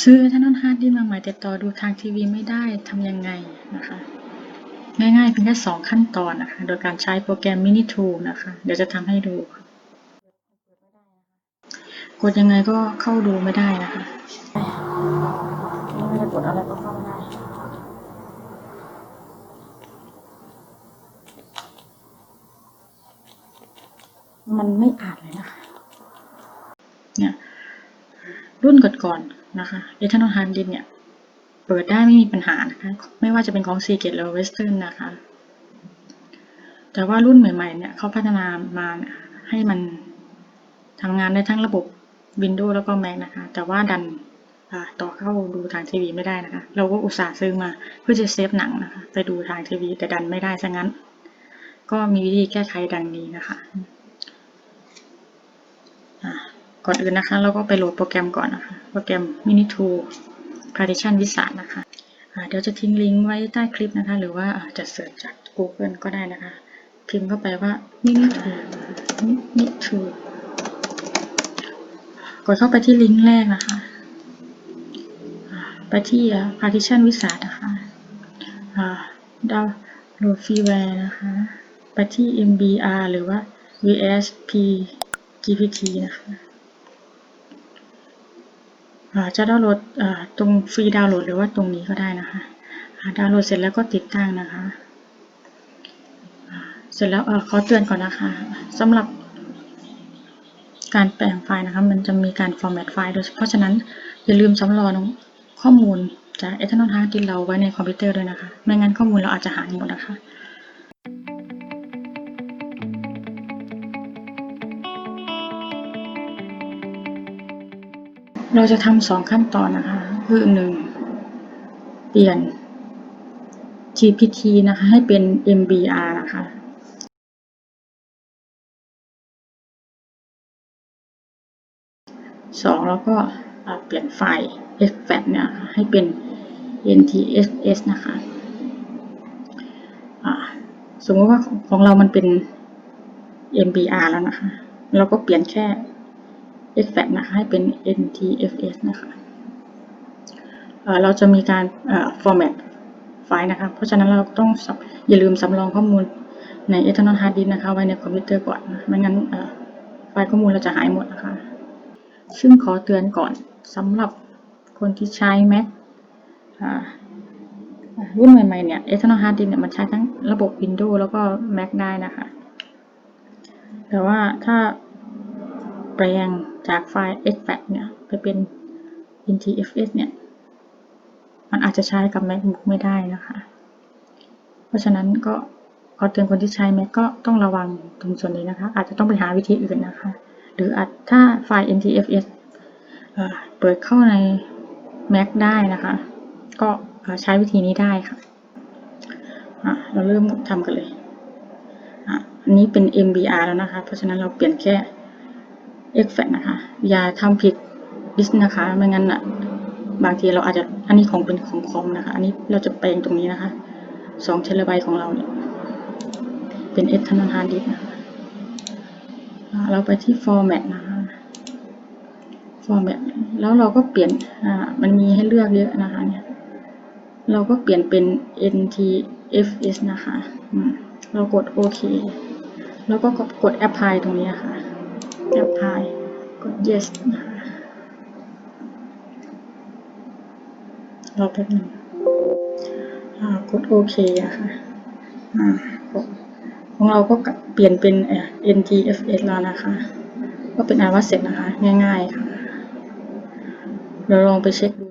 ซื้อถนนฮาร์ดดิสก์มาใหม่แต่ต่อดูทางทีวีไม่ได้ทำยังไงนะคะ ง่ายๆเพียงแค่สองขั้นตอนนะคะ โดยการใช้โปรแกรม Mini Tool นะคะ เดี๋ยวจะทำให้ดูค่ะกดยังไงก็เข้าดูไม่ได้นะคะไม่ได้กดอะไรก็เข้าไม่ได้มันไม่อ่านเลยนะคะ เนี่ย รุ่นก่อนๆ นะคะ Eternal Hard Disk เนี่ยเปิดได้ไม่มีปัญหานะคะ ไม่ว่าจะเป็นของ Seagate หรือ Western นนะคะ แต่ว่ารุ่นใหม่ๆเนี่ยเขาพัฒนามาให้มันทำงานได้ทั้งระบบ Windows แล้วก็ Mac นะคะ แต่ว่าดันต่อเข้าดูทางทีวีไม่ได้นะคะ เราก็อุตส่าห์ซื้อมาเพื่อจะเซฟหนังนะคะ ไปดูทางทีวีแต่ดันไม่ได้ซะงั้น ก็มีวิธีแก้ไขดังนี้นะคะ ก่อนอื่นนะคะ เราก็ไปโหลดโปรแกรมก่อนนะคะ โปรแกรม Mini Tool Partition Wizard นะคะะเดี๋ยวจะทิ้งลิงก์ไว้ใต้คลิปนะคะ หรือว่าจะเสิร์ชจาก Google ก็ได้นะคะ พิมพ์เข้าไปว่า Mini Tool Mini Tool กดเข้าไปที่ลิงก์แรกนะคะ ไปที่ Partition Wizard นะคะดาวโหลดฟรีแวร์นะคะ ไปที่ MBR หรือว่า VSP GPT นะคะ จะดาวน์โหลดตรงฟรีดาวน์โหลดหรือว่าตรงนี้ก็ได้นะคะดาวน์โหลดเสร็จแล้วก็ติดตั้งนะคะ เสร็จแล้วเอ่อขอเตือนก่อนนะคะสำหรับการแปลงไฟล์นะคะ มันจะมีการ format ไฟล์โดยเพราะฉะนั้นอย่าลืมสำรองข้อมูลจาก Eternal Hard Disk เราไว้ในคอมพิวเตอร์ด้วยนะคะ ไม่งั้นข้อมูลเราอาจจะหายหมดนะคะ เราจะทำสองขั้นตอนนะคะ คือหนึ่งเปลี่ยน GPT นะคะ ให้เป็น MBR นะคะสองแล้วก็เปลี่ยนไฟล์ extract เนี่ยให้เป็น NTFS นะคะสมมติว่าของเรามันเป็น MBR แล้วนะคะ เราก็เปลี่ยนแค่ extract นะคะให้เป็น NTFS นะคะเอ่อเราจะมีการเอ่อ format ไฟล์นะคะ เพราะฉะนั้นเราต้องอย่าลืมสำรองข้อมูลใน Eternal Hard Disk นะคะไว้ในคอมพิวเตอร์ก่อน ไม่งั้นเอ่อไฟล์ข้อมูลเราจะหายหมดนะคะ ซึ่งขอเตือนก่อนสำหรับคนที่ใช้ Mac อ่ารุ่นใหม่ๆเนี่ย Eternal Hard Disk เนี่ยมันใช้ทั้งระบบ Windows แล้วก็ Mac ได้นะคะ แต่ว่าถ้า แปลงจากไฟล์ extract เนี่ยไปเป็น NTFS เนี่ย มันอาจจะใช้กับ MacBook ไม่ได้นะคะ เพราะฉะนั้นก็ขอเตือนคนที่ใช้ Mac ก็ต้องระวังตรงส่วนนี้นะคะ อาจจะต้องไปหาวิธีอื่นนะคะ หรืออาจถ้าไฟล์ NTFS เเปิดเข้าใน Mac ได้นะคะ ก็ใช้วิธีนี้ได้ค่ะะเราเริ่มทำกันเลยอันนี้เป็น MBR แล้วนะคะ เพราะฉะนั้นเราเปลี่ยนแค่ extract นะคะ อย่าทำผิด disk นะคะ ไม่งั้นอะ บางทีเราอาจจะ อันนี้ของเป็นของคอมนะคะ อันนี้เราจะแปลงตรงนี้นะคะสองเทราไบต์ของเราเนี่ย เป็น external hard disk นะคะเราไปที่ format นะคะ format แล้วเราก็เปลี่ยน อ่า มันมีให้เลือกเยอะนะคะเนี่ย เราก็เปลี่ยนเป็น NTFS นะคะอืมเรากดโอเค แล้วก็กด apply ตรงนี้นะคะ yes รอแป๊บนึงอ่ากดโอเคอะค่ะอ่าของเราก็เปลี่ยนเป็น NTFS แล้วนะคะ ก็เป็นอันว่าเสร็จนะคะ ง่ายๆค่ะ เราลองไปเช็คดู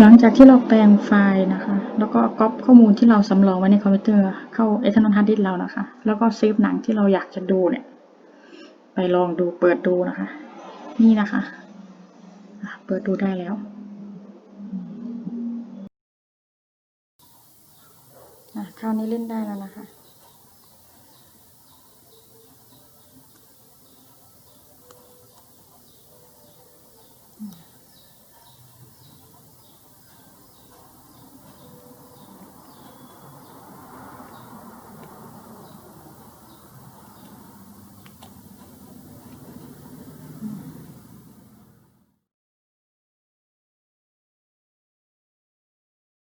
หลังจากที่เราแปลงไฟล์นะคะ แล้วก็ก๊อปข้อมูลที่เราสำรองไว้ในคอมพิวเตอร์เข้า Eternal Hard Disk เรานะคะ แล้วก็เซฟหนังที่เราอยากจะดูเนี่ย ไปลองดูเปิดดูนะคะ นี่นะคะเปิดดูได้แล้ว คราวนี้เล่นได้แล้วนะคะ อืม